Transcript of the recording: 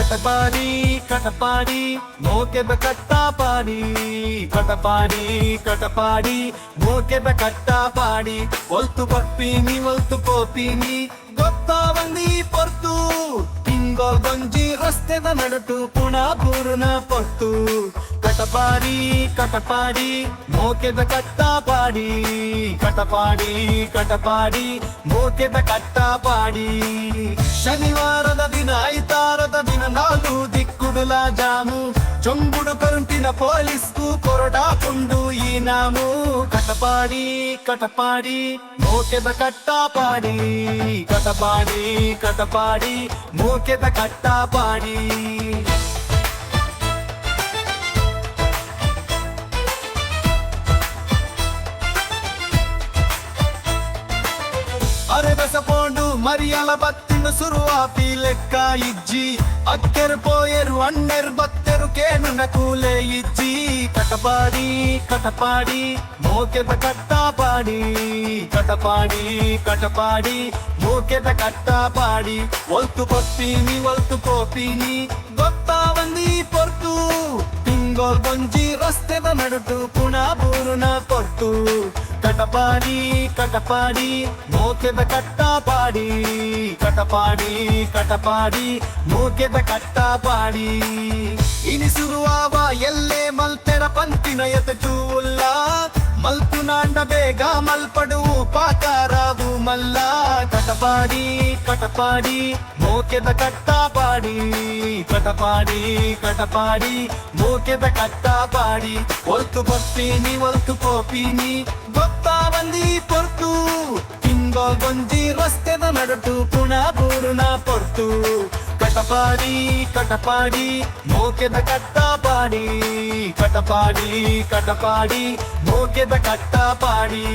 ಕಟಪಾಡಿ ಕಟಪಾಡಿ ಬ ಕಟ್ಟಪಾಡಿ, ಕಟಪಾಡಿ ಕಟಪಾಡಿ ಬ ಕಟ್ಟಪಾಡಿ, ಒಲ್ತು ಪಪ್ಪೀನಿ ಒಲ್ತು ಗೊತ್ತ ಬಂದಿ ಪೊರ್ತು ತಿಂಗೋ ಗಂಜಿ ರಸ್ತೆದ ನಡಟು, ಪುಣ ಪೂರ್ಣ ಪೊರ್ತು. ಕಟಪಾಡಿ ಕಟಪಾಡಿ ಮೋಕೆದ ಕಟ್ಟಪಾಡಿ ಕಟಪಾಡಿ ಕಟಪಾಡಿ ಮೋಕೆದ ಕಟ್ಟಪಾಡಿ ಶನಿವಾರದ ದಿನ ಐತಾರದ ದಿನ ನಾಲ್ಕು ದಿಕ್ಕುಡುಲ ಜಾಮು ಚೊಂಬುಡು ಕರುಂಟಿನ ಪೊಲೀಸ್ಗೂ ಕೊರಡಾಕೊಂಡು ಈ ನಾಮು ಕಟಪಾಡಿ ಕಟಪಾಡಿ ಮೋಕೆದ ಕಟ್ಟಪಾಡಿ ಕಟಪಾಡಿ ಕಟಪಾಡಿ ಮೋಕೆದ ಕಟ್ಟಪಾಡಿ ಅರೆ ಬೆಸಪೋಂಡು ಮರಿಯಲ ಬತ್ತಿಂಡು ಸುರುವ ಪೀಲೆಕ್ಕ ಇಜ್ಜಿ ಅಕ್ಕೆರು ಪೋಯರು ಅಣ್ಣೆರು ಬತ್ತೆರು ಕೇನುನ ಕೂಲೆ ಇಜ್ಜಿ ಕಟಪಾಡಿ ಕಟಪಾಡಿ ಮೋಕೆದ ಕಟ್ಟಾಪಾಡಿ ಕಟಪಾಡಿ ಕಟಪಾಡಿ ಮೋಕೆದ ಕಟ್ಟಾಪಾಡಿ ಒಲ್ತು ಕೊತ್ತೀನಿ ಒಲ್ತು ಕೋತೀನಿ ಗೊತ್ತಾ ಬಂದಿ ಪೊರ್ತು ತಿಂಗೋಲ್ ಬೊಂಜಿ ರಸ್ತೆದ ನಡುಟು ಪುಣಾ ಬೂರುನ ಕೊಟ್ಟು ಕಟಪಾಡಿ ಕಟಪಾಡಿ, ಮೋಕೆದ ಕಟ್ಟಪಾಡಿ, ಕಟಪಾಡಿ ಕಟಪಾಡಿ, ಮೋಕೆದ ಕಟ್ಟಪಾಡಿ. ಇನಿಸುರುವಾವ ಎಲ್ಲೇ ಮಲ್ತೆರ ಪಂತಿನ ಎತಚೂಲ್ಲ ಮಲ್ಪುನಾಂಡ ಬೇಗ ಮಲ್ಪಡು ಪಾಕಾರಾವು ಮಲ್ಲ. ಕಟಪಾಡಿ ಕಟಪಾಡಿ, ಮೋಕೆದ ಕಟ್ಟಪಾಡಿ, ಕಟಪಾಡಿ ಕಟಪಾಡಿ, ಮೋಕೆದ ಕಟ್ಟಪಾಡಿ. ಒಲ್ತು ಬರ್ತೀನಿ, ಒಲ್ತು ಪೋಪಿನಿ ಪೊರ್ತು ಕಟಪಾಡಿ ಕಟಪಾಡಿ ಮೋಕೆದ ಕಟ್ಟಪಾಡಿ ಕಟಪಾಡಿ ಕಟಪಾಡಿ ಮೋಕೆದ ಕಟ್ಟಪಾಡಿ